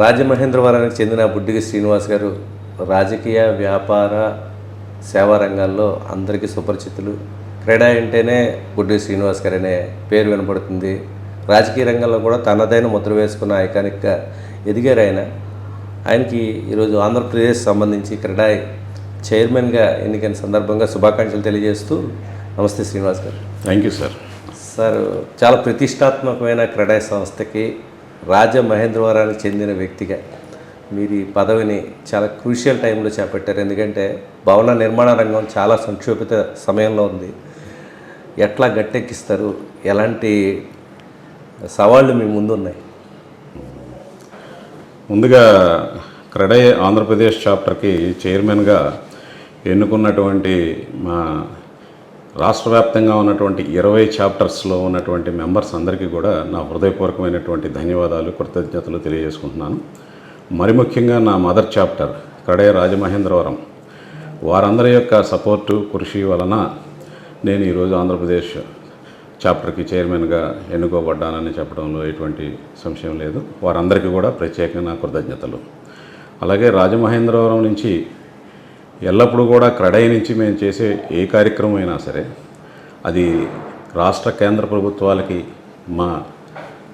రాజమహేంద్రవరానికి చెందిన బుడ్డిగి శ్రీనివాస్ గారు రాజకీయ వ్యాపార సేవా రంగాల్లో అందరికీ సుపరిచితులు. క్రీడా అంటేనే బుడ్డిగి శ్రీనివాస్ గారు అనే పేరు వినపడుతుంది. రాజకీయ రంగంలో కూడా తనదైన ముద్ర వేసుకున్న ఐకానిక్గా ఎదిగారు ఆయన. ఆయనకి ఈరోజు ఆంధ్రప్రదేశ్ సంబంధించి క్రీడా చైర్మన్గా ఎన్నికైన సందర్భంగా శుభాకాంక్షలు తెలియజేస్తూ నమస్తే శ్రీనివాస్ గారు. థ్యాంక్ యూ సార్ సార్ చాలా ప్రతిష్టాత్మకమైన క్రీడా సంస్థకి రాజమహేంద్రవరానికి చెందిన వ్యక్తిగా మీరు ఈ పదవిని చాలా క్రూషియల్ టైంలో చేపట్టారు. ఎందుకంటే భవన నిర్మాణ రంగం చాలా సంక్షోభిత సమయంలో ఉంది. ఎట్లా గట్టెక్కిస్తారు? ఎలాంటి సవాళ్ళు మీ ముందు ఉన్నాయి ముందుగా క్రెడై ఆంధ్రప్రదేశ్ చాప్టర్కి చైర్మన్గా ఎన్నుకున్నటువంటి మా రాష్ట్ర వ్యాప్తంగా ఉన్నటువంటి ఇరవై చాప్టర్స్లో ఉన్నటువంటి మెంబర్స్ అందరికీ కూడా నా హృదయపూర్వకమైనటువంటి ధన్యవాదాలు కృతజ్ఞతలు తెలియజేసుకుంటున్నాను. మరి ముఖ్యంగా నా మదర్ చాప్టర్ కడే రాజమహేంద్రవరం. వారందరి యొక్క సపోర్టు కృషి వలన నేను ఈరోజు ఆంధ్రప్రదేశ్ చాప్టర్కి చైర్మన్గా ఎన్నుకోబడ్డానని చెప్పడంలో ఎటువంటి సంశయం లేదు. వారందరికీ కూడా ప్రత్యేకంగా నా కృతజ్ఞతలు. అలాగే రాజమహేంద్రవరం నుంచి ఎల్లప్పుడూ కూడా క్రడై నుంచి మేము చేసే ఏ కార్యక్రమం అయినా సరే అది రాష్ట్ర కేంద్ర ప్రభుత్వాలకి మా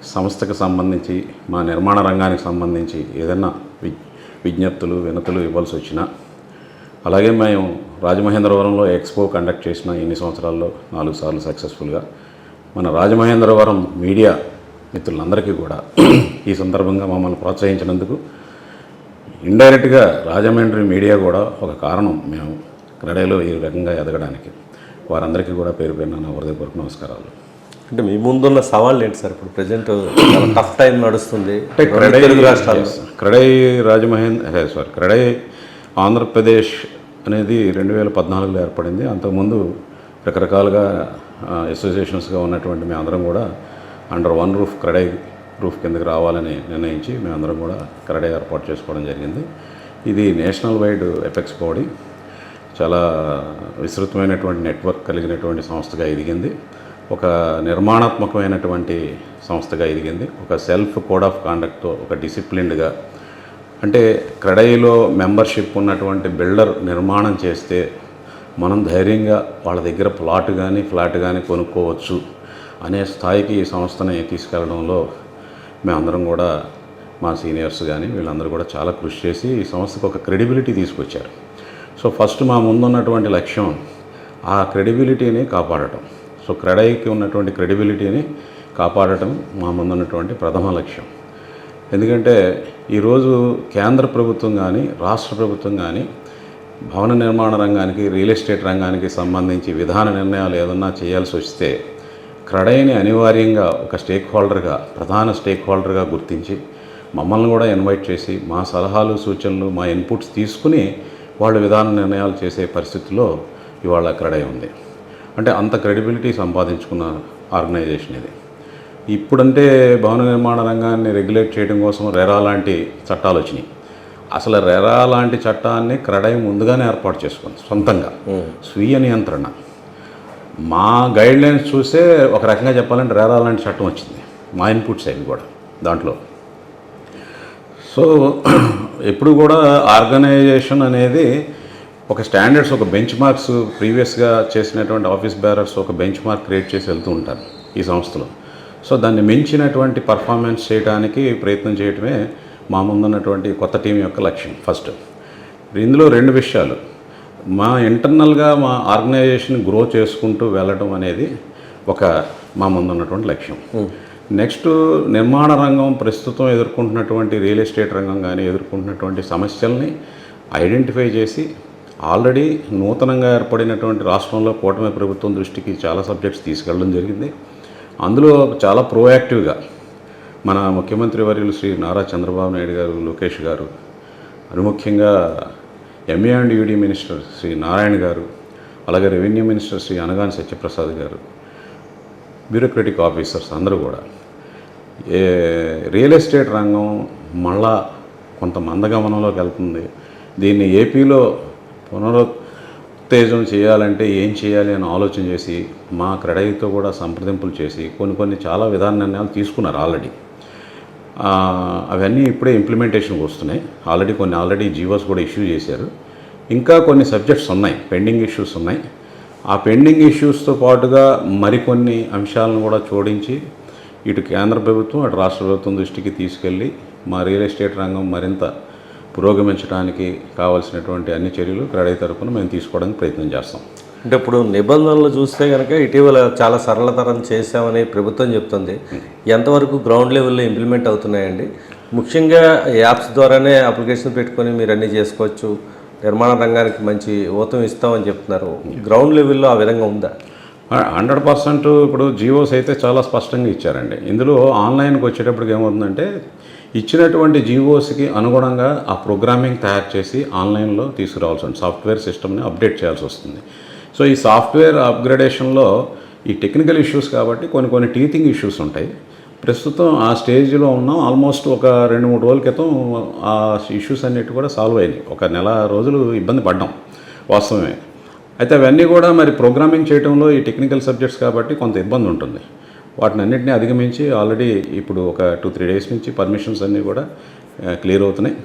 సంస్థకు సంబంధించి మా నిర్మాణ రంగానికి సంబంధించి ఏదైనా విజ్ఞప్తులు వినతులు ఇవ్వాల్సి వచ్చినా అలాగే మేము రాజమహేంద్రవరంలో ఎక్స్పో కండక్ట్ చేసిన ఎన్ని సంవత్సరాల్లో నాలుగు సార్లు సక్సెస్ఫుల్గా మన రాజమహేంద్రవరం మీడియా మిత్రులందరికీ కూడా ఈ సందర్భంగా మమ్మల్ని ప్రోత్సహించినందుకు ఇండైరెక్ట్గా రాజమండ్రి మీడియా కూడా ఒక కారణం మేము క్రీడలో ఈ రకంగా ఎదగడానికి. వారందరికీ కూడా పేరు పేరున నా హృదయపూర్వక నమస్కారాలు. అంటే మీ ముందున్న సవాళ్ళు ఏంటి సార్? ఇప్పుడు ప్రజెంట్ టఫ్ టైం నడుస్తుంది. అంటే రెండు క్రెడై తెలుగు రాష్ట్రాల్లో క్రెడై రాజమహేంద్ర సారీ క్రెడై ఆంధ్రప్రదేశ్ అనేది రెండు వేల పద్నాలుగులో ఏర్పడింది. అంతకుముందు రకరకాలుగా అసోసియేషన్స్గా ఉన్నటువంటి మేమందరం కూడా under one roof CREDAI roof కిందకి రావాలని నిర్ణయించి మేమందరం కూడా క్రెడై ఏర్పాటు చేసుకోవడం జరిగింది. ఇది నేషనల్ వైడ్ ఎపెక్స్ బాడీ. చాలా విస్తృతమైనటువంటి నెట్వర్క్ కలిగినటువంటి సంస్థగా ఎదిగింది. ఒక నిర్మాణాత్మకమైనటువంటి సంస్థగా ఎదిగింది. ఒక సెల్ఫ్ కోడ్ ఆఫ్ కాండక్ట్తో ఒక డిసిప్లిన్డ్గా అంటే క్రెడైలో మెంబర్షిప్ ఉన్నటువంటి బిల్డర్ నిర్మాణం చేస్తే మనం ధైర్యంగా వాళ్ళ దగ్గర ప్లాట్ కానీ ఫ్లాట్ కానీ కొనుక్కోవచ్చు అనే స్థాయికి ఈ సంస్థని తీసుకెళ్ళడంలో మేమందరం కూడా మా సీనియర్స్ కానీ వీళ్ళందరూ కూడా చాలా కృషి చేసి ఈ సంస్థకు ఒక క్రెడిబిలిటీ తీసుకొచ్చారు. సో ఫస్ట్ మా ముందున్నటువంటి లక్ష్యం ఆ క్రెడిబిలిటీని కాపాడటం. సో క్రెడైకి ఉన్నటువంటి క్రెడిబిలిటీని కాపాడటం మా ముందున్నటువంటి ప్రథమ లక్ష్యం. ఎందుకంటే ఈరోజు కేంద్ర ప్రభుత్వం కానీ రాష్ట్ర ప్రభుత్వం కానీ భవన నిర్మాణ రంగానికి రియల్ ఎస్టేట్ రంగానికి సంబంధించి విధాన నిర్ణయాలు ఏదన్నా చేయాల్సి వస్తే క్రడైని అనివార్యంగా ఒక స్టేక్ హోల్డర్గా ప్రధాన స్టేక్ హోల్డర్గా గుర్తించి మమ్మల్ని కూడా ఇన్వైట్ చేసి మా సలహాలు సూచనలు మా ఇన్పుట్స్ తీసుకుని వాళ్ళు విధాన నిర్ణయాలు చేసే పరిస్థితిలో ఇవాళ క్రడై ఉంది. అంటే అంత క్రెడిబిలిటీ సంపాదించుకున్న ఆర్గనైజేషన్ ఇది. ఇప్పుడంటే భవన నిర్మాణ రంగాన్ని రెగ్యులేట్ చేయడం కోసం రెరా లాంటి చట్టాలు వచ్చినాయి. అసలు రెరా లాంటి చట్టాన్ని క్రడై ముందుగానే ఏర్పాటు చేసుకుంది సొంతంగా. స్వీయ నియంత్రణ. మా గైడ్లైన్స్ చూసే ఒక రకంగా చెప్పాలంటే రేరా లాంటి చట్టం వచ్చింది. మా ఇన్పుట్స్ అవి కూడా దాంట్లో. సో ఎప్పుడు కూడా ఆర్గనైజేషన్ అనేది ఒక స్టాండర్డ్స్ ఒక బెంచ్ మార్క్స్ ప్రీవియస్గా చేసినటువంటి ఆఫీస్ బ్యారర్స్ ఒక బెంచ్ మార్క్ క్రియేట్ చేసి వెళ్తూ ఉంటారు ఈ సంస్థలో. సో దాన్ని మించినటువంటి పర్ఫార్మెన్స్ చేయడానికి ప్రయత్నం చేయటమే మా ముందున్నటువంటి కొత్త టీం యొక్క లక్ష్యం ఫస్ట్. ఇందులో రెండు విషయాలు. మా ఇంటర్నల్గా మా ఆర్గనైజేషన్ గ్రో చేసుకుంటూ వెళ్ళడం అనేది ఒక మా ముందున్నటువంటి లక్ష్యం. నెక్స్ట్ నిర్మాణ రంగం ప్రస్తుతం ఎదుర్కొంటున్నటువంటి రియల్ ఎస్టేట్ రంగం కానీ ఎదుర్కొంటున్నటువంటి సమస్యల్ని ఐడెంటిఫై చేసి ఆల్రెడీ నూతనంగా ఏర్పడినటువంటి రాష్ట్రంలో కూటమి ప్రభుత్వం దృష్టికి చాలా సబ్జెక్ట్స్ తీసుకెళ్ళడం జరిగింది. అందులో చాలా ప్రోయాక్టివ్గా మన ముఖ్యమంత్రి వర్యులు Shri Nara Chandrababu Naidu garu Lokesh garu అనుముఖ్యంగా MA and UD minister Shri Narayana garu అలాగే revenue minister Shri Anagani Satyaprasad garu bureaucratic officers అందరూ కూడా. ఏ రియల్ ఎస్టేట్ రంగం మళ్ళా కొంత మందగమనంలోకి వెళ్తుంది. దీన్ని ఏపీలో పునరుత్తేజం చేయాలంటే ఏం చేయాలి అని ఆలోచన చేసి మా క్రెడైతో కూడా సంప్రదింపులు చేసి కొన్ని కొన్ని చాలా విధాన నిర్ణయాలు తీసుకున్నారు ఆల్రెడీ. అవన్నీ ఇప్పుడే ఇంప్లిమెంటేషన్కి వస్తున్నాయి. ఆల్రెడీ కొన్ని ఆల్రెడీ జీవోస్ కూడా ఇష్యూ చేశారు. ఇంకా కొన్ని సబ్జెక్ట్స్ ఉన్నాయి పెండింగ్ ఇష్యూస్ ఉన్నాయి. ఆ పెండింగ్ ఇష్యూస్తో పాటుగా మరికొన్ని అంశాలను కూడా జోడించి ఇటు కేంద్ర ప్రభుత్వం అటు రాష్ట్ర ప్రభుత్వం దృష్టికి తీసుకెళ్ళి మా రియల్ ఎస్టేట్ రంగం మరింత పురోగమించడానికి కావాల్సినటువంటి అన్ని చర్యలు క్రెడై తరపున మేము తీసుకోవడానికి ప్రయత్నం చేస్తాం. అంటే ఇప్పుడు నిబంధనలు చూస్తే కనుక ఇటీవల చాలా సరళతరం చేశామని ప్రభుత్వం చెప్తుంది. ఎంతవరకు గ్రౌండ్ లెవెల్లో ఇంప్లిమెంట్ అవుతున్నాయండి? ముఖ్యంగా యాప్స్ ద్వారానే అప్లికేషన్ పెట్టుకొని మీరు అన్నీ చేసుకోవచ్చు. నిర్మాణ రంగానికి మంచి ఊతం ఇస్తామని చెప్తున్నారు. గ్రౌండ్ లెవెల్లో ఆ విధంగా ఉందా? హండ్రెడ్ పర్సెంట్ ఇప్పుడు జియోస్ అయితే చాలా స్పష్టంగా ఇచ్చారండి. ఇందులో ఆన్లైన్కి వచ్చేటప్పటికి ఏమవుతుందంటే ఇచ్చినటువంటి జియోస్కి అనుగుణంగా ఆ ప్రోగ్రామింగ్ తయారు చేసి ఆన్లైన్లో తీసుకురావాల్సి ఉంటుంది. సాఫ్ట్వేర్ సిస్టమ్ని అప్డేట్ చేయాల్సి వస్తుంది. సో ఈ సాఫ్ట్వేర్ అప్గ్రేడేషన్లో ఈ టెక్నికల్ ఇష్యూస్ కాబట్టి కొన్ని కొన్ని టీచింగ్ ఇష్యూస్ ఉంటాయి. ప్రస్తుతం ఆ స్టేజ్లో ఉన్నాం. ఆల్మోస్ట్ ఒక రెండు మూడు రోజుల క్రితం ఆ ఇష్యూస్ అన్నిటి కూడా సాల్వ్ అయినాయి. ఒక నెల రోజులు ఇబ్బంది పడ్డాం వాస్తవమే. అయితే అవన్నీ కూడా మరి ప్రోగ్రామింగ్ చేయడంలో ఈ టెక్నికల్ సబ్జెక్ట్స్ కాబట్టి కొంత ఇబ్బంది ఉంటుంది. వాటిని అన్నింటినీ అధిగమించి ఆల్రెడీ ఇప్పుడు ఒక టూ త్రీ డేస్ నుంచి పర్మిషన్స్ అన్నీ కూడా క్లియర్ అవుతున్నాయి.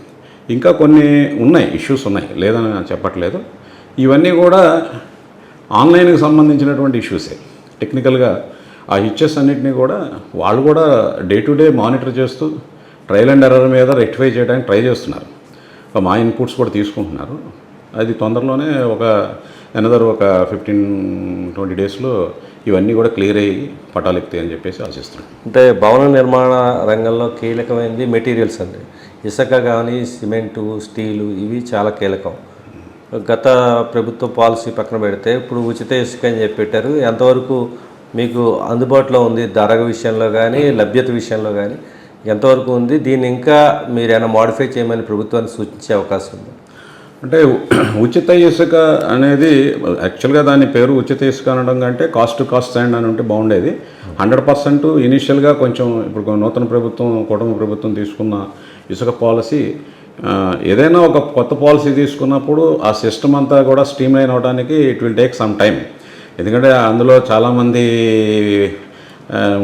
ఇంకా కొన్ని ఉన్నాయి ఇష్యూస్ ఉన్నాయి. లేదని నేను చెప్పట్లేదు. ఇవన్నీ కూడా ఆన్లైన్కి సంబంధించినటువంటి ఇష్యూసే. టెక్నికల్గా ఆ ఇచ్చెస్ అన్నింటినీ కూడా వాళ్ళు కూడా డే టు డే మానిటర్ చేస్తూ ట్రయల్ అండ్ ఎర్రర్ మీద రెక్టిఫై చేయడానికి ట్రై చేస్తున్నారు. మా ఇన్పుట్స్ కూడా తీసుకుంటున్నారు. అది తొందరలోనే ఒక ఎనదర్ ఒక ఫిఫ్టీన్ ట్వంటీ డేస్లో ఇవన్నీ కూడా క్లియర్ అయ్యి పటాలు ఎక్కుతాయి అని చెప్పేసి ఆశిస్తున్నాం. అంటే భవన నిర్మాణ రంగంలో కీలకమైనది మెటీరియల్స్ అండి. ఇసుక కానీ సిమెంటు స్టీలు ఇవి చాలా కీలకం. గత ప్రభుత్వ పాలసీ పక్కన పెడితే ఇప్పుడు ఉచిత ఇసుక అని చెప్పి పెట్టారు. ఎంతవరకు మీకు అందుబాటులో ఉంది ధర విషయంలో కానీ లభ్యత విషయంలో కానీ ఎంతవరకు ఉంది? దీన్ని ఇంకా మీరు ఏమైనా మాడిఫై చేయమని ప్రభుత్వాన్ని సూచించే అవకాశం ఉంది? అంటే ఉచిత ఇసుక అనేది యాక్చువల్గా దాని పేరు ఉచిత ఇసుక అనడం కంటే కాస్ట్ టు కాస్ట్ స్టాండ్ అని ఉంటే బాగుండేది. హండ్రెడ్ పర్సెంట్ ఇనిషియల్గా కొంచెం ఇప్పుడు నూతన ప్రభుత్వం కుటుంబ ప్రభుత్వం తీసుకున్న ఇసుక పాలసీ ఏదైనా ఒక కొత్త పాలసీ తీసుకున్నప్పుడు ఆ సిస్టమ్ అంతా కూడా స్ట్రీమ్ లైన్ అవడానికి it will take some time ఎందుకంటే అందులో చాలామంది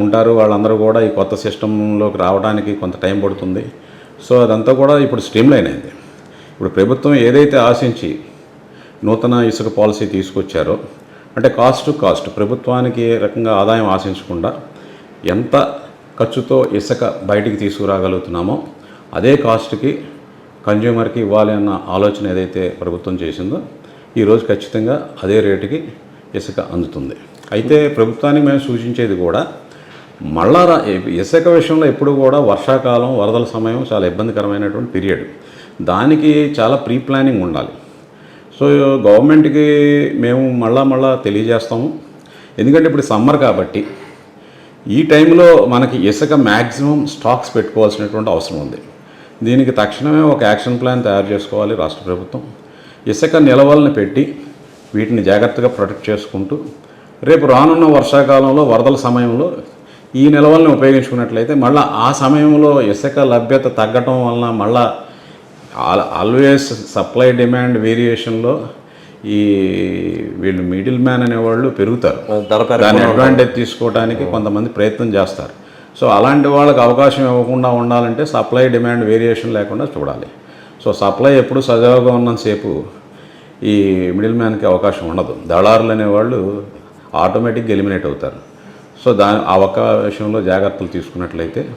ఉంటారు. వాళ్ళందరూ కూడా ఈ కొత్త సిస్టంలోకి రావడానికి కొంత టైం పడుతుంది. సో అదంతా కూడా ఇప్పుడు స్ట్రీమ్ లైన్ అయింది. ఇప్పుడు ప్రభుత్వం ఏదైతే ఆశించి నూతన ఇసుక పాలసీ తీసుకొచ్చారో అంటే కాస్ట్ కాస్ట్ ప్రభుత్వానికి ఏ రకంగా ఆదాయం ఆశించకుండా ఎంత ఖర్చుతో ఇసుక బయటికి తీసుకురాగలుగుతున్నామో అదే కాస్ట్కి కన్జ్యూమర్కి ఇవ్వాలి అన్న ఆలోచన ఏదైతే ప్రభుత్వం చేసిందో ఈరోజు ఖచ్చితంగా అదే రేటుకి ఇసుక అందుతుంది. అయితే ప్రభుత్వానికి మేము సూచించేది కూడా మళ్ళా ఇసుక విషయంలో ఎప్పుడు కూడా వర్షాకాలం వరదల సమయం చాలా ఇబ్బందికరమైనటువంటి పీరియడ్. దానికి చాలా ప్రీ ప్లానింగ్ ఉండాలి. సో గవర్నమెంట్కి మేము మళ్ళా మళ్ళా తెలియజేస్తాము. ఎందుకంటే ఇప్పుడు సమ్మర్ కాబట్టి ఈ టైంలో మనకి ఇసుక మ్యాక్సిమం స్టాక్స్ పెట్టుకోవాల్సినటువంటి అవసరం ఉంది. దీనికి తక్షణమే ఒక యాక్షన్ ప్లాన్ తయారు చేసుకోవాలి రాష్ట్ర ప్రభుత్వం. ఇసుక నిలవలను పెట్టి వీటిని జాగ్రత్తగా ప్రొటెక్ట్ చేసుకుంటూ రేపు రానున్న వర్షాకాలంలో వరదల సమయంలో ఈ నిల్వల్ని ఉపయోగించుకున్నట్లయితే మళ్ళీ ఆ సమయంలో ఇసుక లభ్యత తగ్గటం వలన మళ్ళా ఆల్వేస్ సప్లై డిమాండ్ వేరియేషన్లో ఈ వీళ్ళు మిడిల్ మ్యాన్ అనేవాళ్ళు పెరుగుతారు. దాని అడ్వాంటేజ్ తీసుకోవడానికి కొంతమంది ప్రయత్నం చేస్తారు. సో అలాంటి వాళ్ళకి అవకాశం ఇవ్వకుండా ఉండాలంటే సప్లై డిమాండ్ వేరియేషన్ లేకుండా చూడాలి. సో సప్లై ఎప్పుడు సజావుగా ఉన్నంతసేపు ఈ మిడిల్ మ్యాన్కి అవకాశం ఉండదు. దళారులు అనేవాళ్ళు ఆటోమేటిక్గా ఎలిమినేట్ అవుతారు. సో దాని ఆ ఒక్క విషయంలో జాగ్రత్తలు తీసుకున్నట్లయితే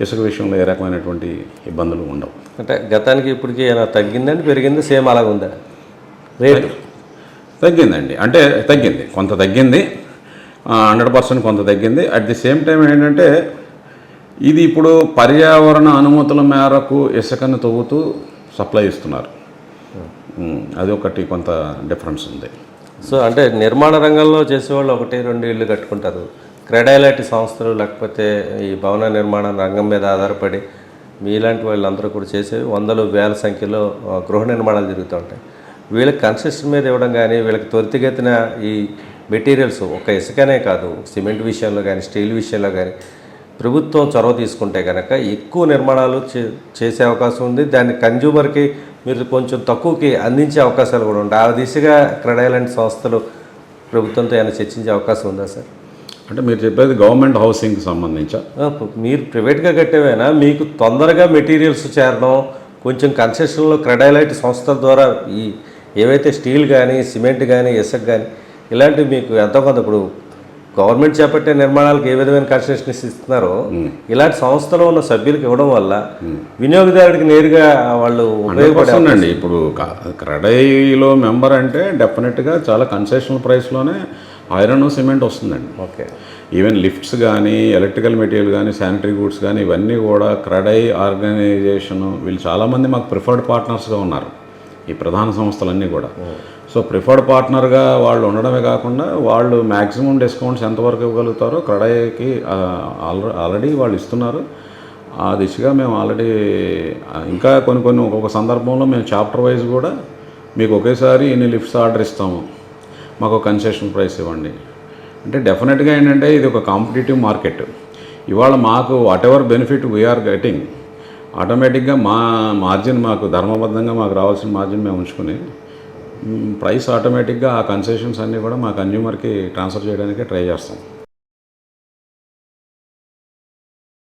ఇసుక విషయంలో ఏ రకమైనటువంటి ఇబ్బందులు ఉండవు. అంటే గతానికి ఇప్పటికి ఏమైనా తగ్గిందండి పెరిగింది సేమ్ అలాగ ఉందా రేటు తగ్గిందండి. అంటే తగ్గింది. కొంత తగ్గింది హండ్రెడ్ పర్సెంట్ కొంత తగ్గింది. అట్ ది సేమ్ టైం ఏంటంటే ఇది ఇప్పుడు పర్యావరణ అనుమతుల మేరకు ఇసుకను తవ్వుతూ సప్లై ఇస్తున్నారు. ఉమ్, అది ఒకటి కొంత డిఫరెన్స్ ఉంది. సో అంటే నిర్మాణ రంగంలో చేసేవాళ్ళు ఒకటి రెండు ఇళ్ళు కట్టుకుంటారు. క్రెడైలాంటి సంస్థలు లేకపోతే ఈ భవన నిర్మాణ రంగం మీద ఆధారపడి మీలాంటి వాళ్ళందరూ కూడా చేసే వందలు వేల సంఖ్యలో గృహ నిర్మాణాలు జరుగుతూ ఉంటాయి. వీళ్ళకి కన్స్ట్రక్షన్ మీద ఇవ్వడం కానీ వీళ్ళకి త్వరితగతిన ఈ మెటీరియల్స్ ఒక ఇసుకనే కాదు సిమెంట్ విషయంలో కానీ స్టీల్ విషయంలో కానీ ప్రభుత్వం చొరవ తీసుకుంటే కనుక ఎక్కువ నిర్మాణాలు చే- చేసే అవకాశం ఉంది. దాన్ని కన్జ్యూమర్కి మీరు కొంచెం తక్కువకి అందించే అవకాశాలు కూడా ఉంటాయి ఆ దిశగా క్రెడై లాంటి సంస్థలు ప్రభుత్వంతో ఏమైనా చర్చించే అవకాశం ఉందా సార్? అంటే మీరు చెప్పేది గవర్నమెంట్ హౌసింగ్కి సంబంధించా? మీరు ప్రైవేట్గా కట్టేవైనా? మీకు తొందరగా మెటీరియల్స్ చేరడం కొంచెం కన్సెషన్లో క్రెడైలైట్ సంస్థల ద్వారా ఈ ఏవైతే స్టీల్ కానీ సిమెంట్ కానీ ఇసుక కానీ ఇలాంటివి మీకు ఎంతో కొంత ఇప్పుడు గవర్నమెంట్ చేపట్టే నిర్మాణాలకు ఏ విధమైన కన్సెషన్స్ ఇస్తున్నారో ఇలాంటి సంస్థలో ఉన్న సభ్యులకు ఇవ్వడం వల్ల వినియోగదారుడికి నేరుగా వాళ్ళు ఉపయోగపడే అండి. ఇప్పుడు క్రెడైలో మెంబర్ అంటే డెఫినెట్గా చాలా కన్సెషనల్ ప్రైస్లోనే ఐరన్ సిమెంట్ వస్తుందండి. ఓకే. ఈవెన్ లిఫ్ట్స్ కానీ ఎలక్ట్రికల్ మెటీరియల్ కానీ శానిటరీ గూడ్స్ కానీ ఇవన్నీ కూడా క్రడై ఆర్గనైజేషన్ వీళ్ళు చాలామంది మాకు ప్రిఫర్డ్ పార్ట్నర్స్గా ఉన్నారు. ఈ ప్రధాన సంస్థలన్నీ కూడా. సో ప్రిఫర్డ్ పార్ట్నర్గా వాళ్ళు ఉండడమే కాకుండా వాళ్ళు మ్యాక్సిమం డిస్కౌంట్స్ ఎంతవరకు ఇవ్వగలుగుతారో క్రడైకి ఆల్రెడీ వాళ్ళు ఇస్తున్నారు. ఆ దిశగా మేము ఆల్రెడీ ఇంకా కొన్ని కొన్ని ఒక్కొక్క సందర్భంలో మేము చాప్టర్ వైజ్ కూడా మీకు ఒకేసారి ఇన్ని లిఫ్ట్స్ ఆర్డర్ ఇస్తాము. మాకు కన్సెషన్ ప్రైస్ ఇవ్వండి. అంటే డెఫినెట్గా ఏంటంటే ఇది ఒక కాంపిటేటివ్ మార్కెట్. ఇవాళ మాకు whatever benefit we're getting ఆటోమేటిక్గా మా మార్జిన్ మాకు ధర్మబద్ధంగా మాకు రావాల్సిన మార్జిన్ మేము ఉంచుకుని ప్రైస్ ఆటోమేటిక్గా ఆ కన్సెషన్స్ అన్నీ కూడా మా కన్జ్యూమర్కి ట్రాన్స్ఫర్ చేయడానికి ట్రై చేస్తాం.